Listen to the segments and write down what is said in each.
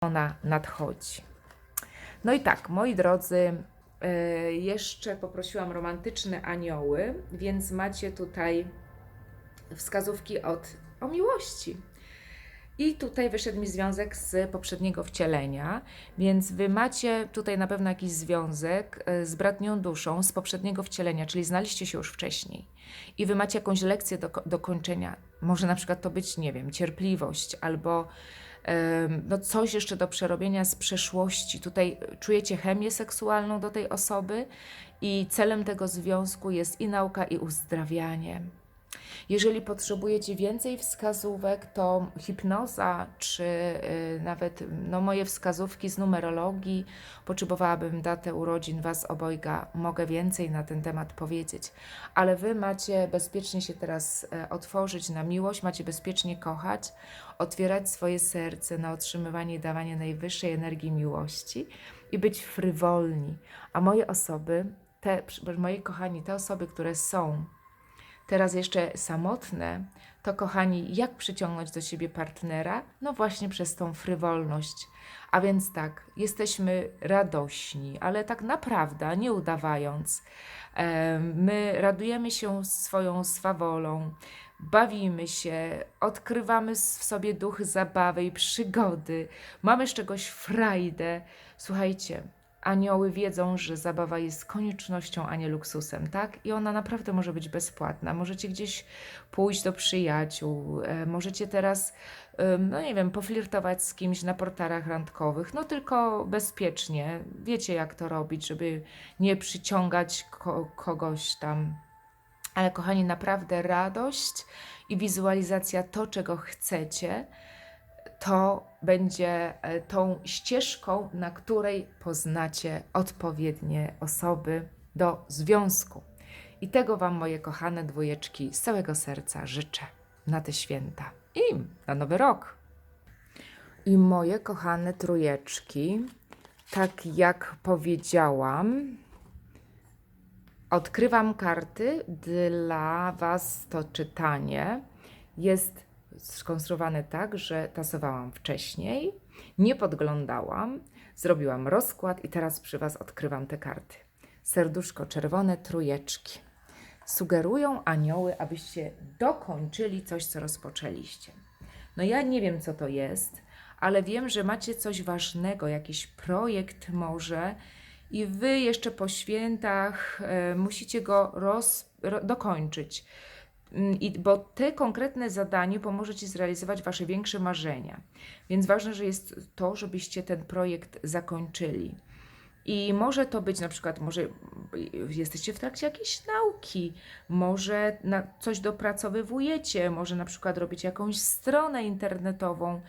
ona nadchodzi. No i tak, moi drodzy, e, jeszcze poprosiłam romantyczne anioły, więc macie tutaj wskazówki od, o miłości. I tutaj wyszedł mi związek z poprzedniego wcielenia, więc wy macie tutaj na pewno jakiś związek e, z bratnią duszą z poprzedniego wcielenia, czyli znaliście się już wcześniej. I wy macie jakąś lekcję do, do kończenia. Może na przykład to być, nie wiem, cierpliwość albo no coś jeszcze do przerobienia z przeszłości. Tutaj czujecie chemię seksualną do tej osoby i celem tego związku jest i nauka, i uzdrawianie. Jeżeli potrzebujecie więcej wskazówek, to hipnoza, czy y, nawet no, moje wskazówki z numerologii, potrzebowałabym datę urodzin Was obojga, mogę więcej na ten temat powiedzieć. Ale Wy macie bezpiecznie się teraz e, otworzyć na miłość, macie bezpiecznie kochać, otwierać swoje serce na otrzymywanie i dawanie najwyższej energii miłości i być frywolni. A moje osoby, te, moi kochani, te osoby, które są teraz jeszcze samotne, to kochani, jak przyciągnąć do siebie partnera? No właśnie przez tą frywolność. A więc tak, jesteśmy radośni, ale tak naprawdę, nie udawając, my radujemy się swoją swawolą, bawimy się, odkrywamy w sobie duch zabawy i przygody, mamy z czegoś frajdę. Słuchajcie, anioły wiedzą, że zabawa jest koniecznością, a nie luksusem, tak? I ona naprawdę może być bezpłatna. Możecie gdzieś pójść do przyjaciół, e, możecie teraz, no nie wiem, poflirtować z kimś na portalach randkowych, no tylko bezpiecznie. Wiecie, jak to robić, żeby nie przyciągać ko- kogoś tam. Ale kochani, naprawdę radość i wizualizacja to, czego chcecie, to będzie e, tą ścieżką, na której poznacie odpowiednie osoby do związku. I tego Wam, moje kochane dwójeczki, z całego serca życzę na te święta i na nowy rok. I moje kochane trójeczki, tak jak powiedziałam, odkrywam karty dla Was. To czytanie jest skonstruowane tak, że tasowałam wcześniej, nie podglądałam, zrobiłam rozkład i teraz przy Was odkrywam te karty. Serduszko czerwone, trójeczki. Sugerują anioły, abyście dokończyli coś, co rozpoczęliście. No ja nie wiem, co to jest, ale wiem, że macie coś ważnego, jakiś projekt może i Wy jeszcze po świętach e, musicie go roz, ro, dokończyć. Mm, I, bo te konkretne zadanie pomoże Ci zrealizować Wasze większe marzenia. Więc ważne, że jest to, żebyście ten projekt zakończyli. I może to być na przykład, może jesteście w trakcie jakiejś nauki, może na coś dopracowywujecie, może na przykład robicie jakąś stronę internetową.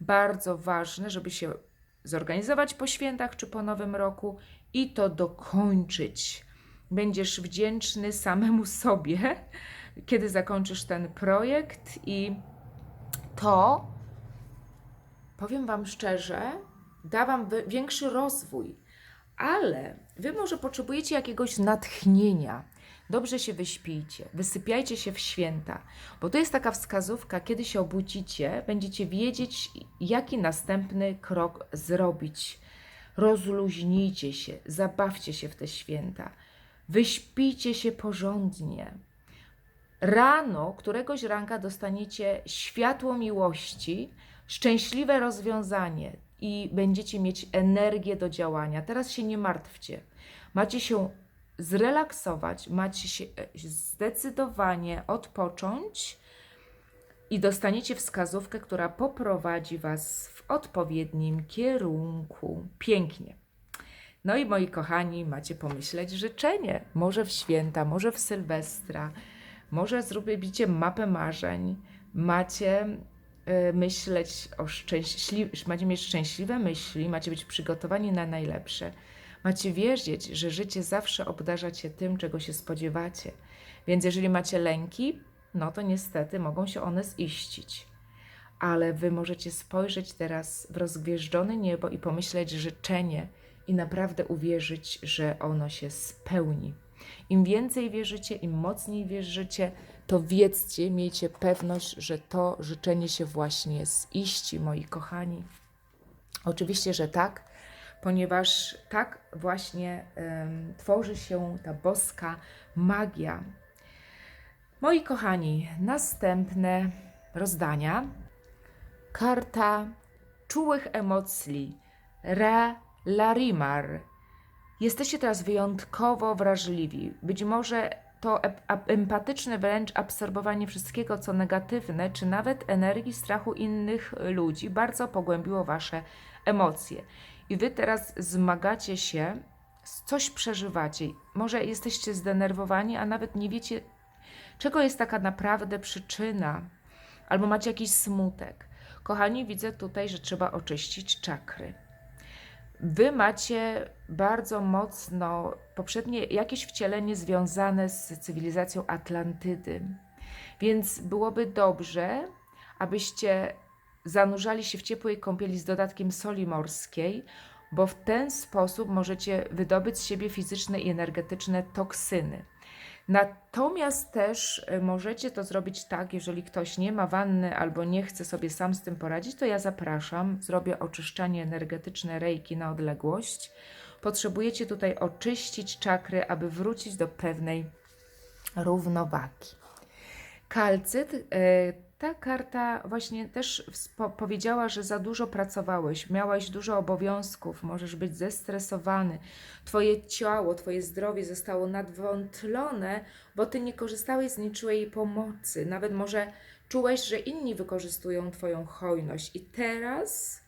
Bardzo ważne, żeby się zorganizować po świętach czy po nowym roku i to dokończyć. Będziesz wdzięczny samemu sobie, kiedy zakończysz ten projekt i to, powiem Wam szczerze, da Wam większy rozwój, ale Wy może potrzebujecie jakiegoś natchnienia. Dobrze się wyśpijcie, wysypiajcie się w święta, bo to jest taka wskazówka, kiedy się obudzicie, będziecie wiedzieć, jaki następny krok zrobić. Rozluźnijcie się, zabawcie się w te święta, wyśpijcie się porządnie. Rano, któregoś ranka dostaniecie światło miłości, szczęśliwe rozwiązanie i będziecie mieć energię do działania. Teraz się nie martwcie. Macie się zrelaksować, macie się e, zdecydowanie odpocząć i dostaniecie wskazówkę, która poprowadzi Was w odpowiednim kierunku. Pięknie. No i moi kochani, macie pomyśleć życzenie. Może w święta, może w Sylwestra, może zrobicie mapę marzeń. Macie y, myśleć o szczęśliwych, macie mieć szczęśliwe myśli, macie być przygotowani na najlepsze. Macie wierzyć, że życie zawsze obdarza cię tym, czego się spodziewacie. Więc jeżeli macie lęki, no to niestety mogą się one ziścić. Ale wy możecie spojrzeć teraz w rozgwieżdżone niebo i pomyśleć życzenie i naprawdę uwierzyć, że ono się spełni. Im więcej wierzycie, im mocniej wierzycie, to wiedzcie, miejcie pewność, że to życzenie się właśnie ziści, moi kochani. Oczywiście, że tak, ponieważ tak właśnie em, tworzy się ta boska magia. Moi kochani, następne rozdania. Karta czułych emocji. Re Larimar. Jesteście teraz wyjątkowo wrażliwi. Być może to empatyczne wręcz absorbowanie wszystkiego, co negatywne, czy nawet energii strachu innych ludzi, bardzo pogłębiło wasze emocje. I wy teraz zmagacie się, coś przeżywacie. Może jesteście zdenerwowani, a nawet nie wiecie, czego jest taka naprawdę przyczyna, albo macie jakiś smutek. Kochani, widzę tutaj, że trzeba oczyścić czakry. Wy macie bardzo mocno poprzednie jakieś wcielenie związane z cywilizacją Atlantydy. Więc byłoby dobrze, abyście zanurzali się w ciepłej kąpieli z dodatkiem soli morskiej, bo w ten sposób możecie wydobyć z siebie fizyczne i energetyczne toksyny. Natomiast też y, możecie to zrobić tak, jeżeli ktoś nie ma wanny albo nie chce sobie sam z tym poradzić, to ja zapraszam, zrobię oczyszczanie energetyczne rejki na odległość. Potrzebujecie tutaj oczyścić czakry, aby wrócić do pewnej równowagi. Kalcyt, y, ta karta właśnie też powiedziała, że za dużo pracowałeś, miałeś dużo obowiązków, możesz być zestresowany. Twoje ciało, twoje zdrowie zostało nadwątlone, bo ty nie korzystałeś z niczyjej pomocy. Nawet może czułeś, że inni wykorzystują twoją hojność i teraz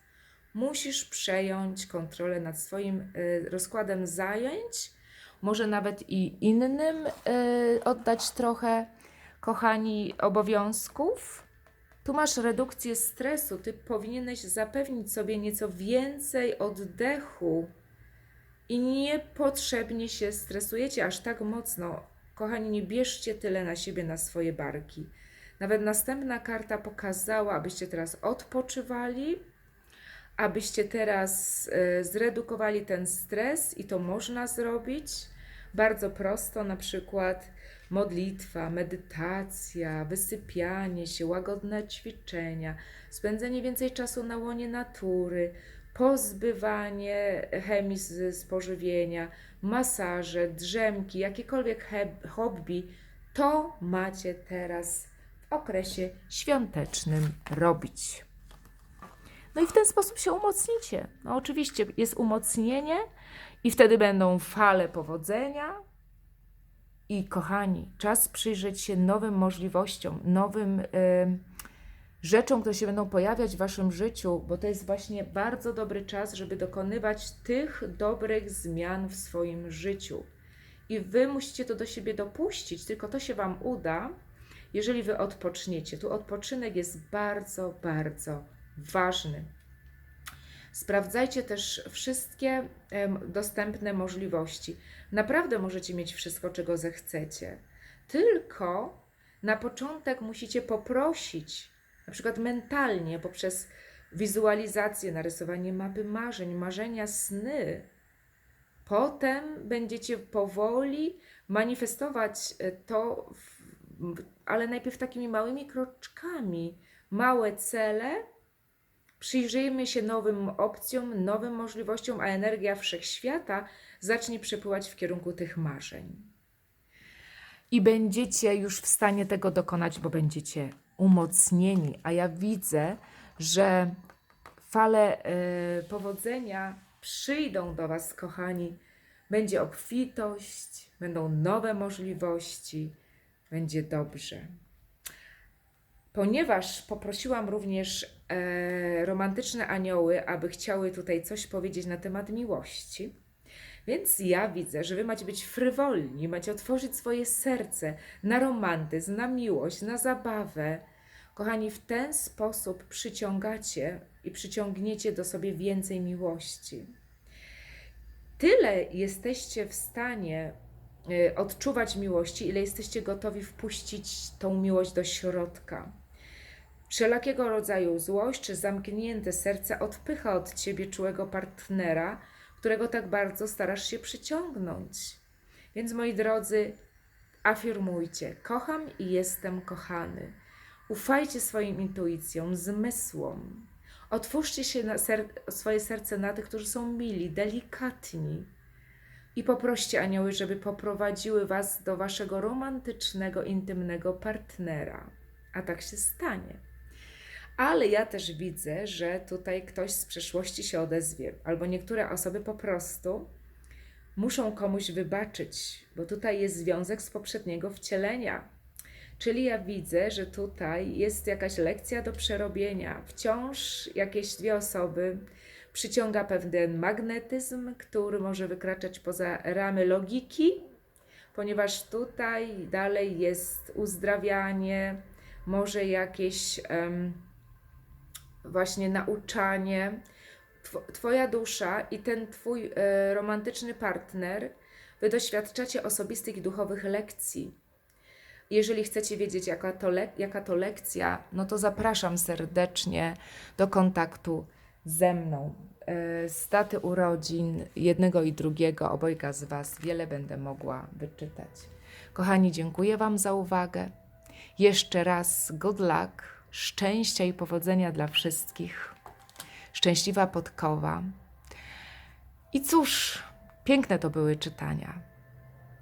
musisz przejąć kontrolę nad swoim y, rozkładem zajęć, może nawet i innym y, oddać trochę, kochani, obowiązków. Tu masz redukcję stresu, ty powinieneś zapewnić sobie nieco więcej oddechu i niepotrzebnie się stresujecie aż tak mocno. Kochani, nie bierzcie tyle na siebie, na swoje barki. Nawet następna karta pokazała, abyście teraz odpoczywali, abyście teraz e, zredukowali ten stres i to można zrobić bardzo prosto, na przykład modlitwa, medytacja, wysypianie się, łagodne ćwiczenia, spędzenie więcej czasu na łonie natury, pozbywanie chemii z spożywienia, masaże, drzemki, jakiekolwiek hobby, to macie teraz w okresie świątecznym robić. No i w ten sposób się umocnicie. No oczywiście jest umocnienie i wtedy będą fale powodzenia. I kochani, czas przyjrzeć się nowym możliwościom, nowym em, rzeczom, które się będą pojawiać w waszym życiu, bo to jest właśnie bardzo dobry czas, żeby dokonywać tych dobrych zmian w swoim życiu. I wy musicie to do siebie dopuścić, tylko to się wam uda, jeżeli wy odpoczniecie. Tu odpoczynek jest bardzo, bardzo ważny. Sprawdzajcie też wszystkie dostępne możliwości. Naprawdę możecie mieć wszystko, czego zechcecie. Tylko na początek musicie poprosić, na przykład mentalnie, poprzez wizualizację, narysowanie mapy marzeń, marzenia, sny. Potem będziecie powoli manifestować e, to, ale najpierw takimi małymi kroczkami. Małe cele, Przyjrzyjmy się nowym opcjom, nowym możliwościom, a energia wszechświata zacznie przepływać w kierunku tych marzeń. I będziecie już w stanie tego dokonać, bo będziecie umocnieni. A ja widzę, że fale y, powodzenia przyjdą do Was, kochani. Będzie obfitość, będą nowe możliwości, będzie dobrze. Ponieważ poprosiłam również e, romantyczne anioły, aby chciały tutaj coś powiedzieć na temat miłości, więc ja widzę, że wy macie być frywolni, macie otworzyć swoje serce na romantyzm, na miłość, na zabawę. Kochani, w ten sposób przyciągacie i przyciągniecie do sobie więcej miłości. Tyle jesteście w stanie y, odczuwać miłości, ile jesteście gotowi wpuścić tą miłość do środka. Wszelakiego rodzaju złość czy zamknięte serce odpycha od ciebie czułego partnera, którego tak bardzo starasz się przyciągnąć. Więc moi drodzy, afirmujcie: kocham i jestem kochany. Ufajcie swoim intuicjom, zmysłom. Otwórzcie się na ser swoje serce na tych, którzy są mili, delikatni. I poproście anioły, żeby poprowadziły Was do Waszego romantycznego, intymnego partnera. A tak się stanie. Ale ja też widzę, że tutaj ktoś z przeszłości się odezwie, albo niektóre osoby po prostu muszą komuś wybaczyć, bo tutaj jest związek z poprzedniego wcielenia. Czyli ja widzę, że tutaj jest jakaś lekcja do przerobienia. Wciąż jakieś dwie osoby przyciąga pewien magnetyzm, który może wykraczać poza ramy logiki, ponieważ tutaj dalej jest uzdrawianie, może jakieś em, właśnie nauczanie. Tw- Twoja dusza i ten Twój e, romantyczny partner, Wy doświadczacie osobistych i duchowych lekcji. Jeżeli chcecie wiedzieć, jaka to, jaka to lekcja, no to zapraszam serdecznie do kontaktu ze mną. E, Z daty urodzin jednego i drugiego, obojga z Was, wiele będę mogła wyczytać. Kochani, dziękuję Wam za uwagę. Jeszcze raz good luck, szczęścia i powodzenia dla wszystkich. Szczęśliwa podkowa. I cóż, piękne to były czytania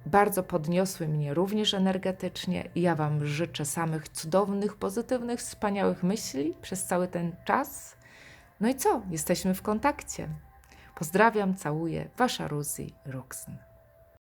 bardzo podniosły mnie również energetycznie ja Wam życzę samych cudownych, pozytywnych, wspaniałych myśli przez cały ten czas. No i co? Jesteśmy w kontakcie. Pozdrawiam, całuję. Wasza Ruzi Ruxn.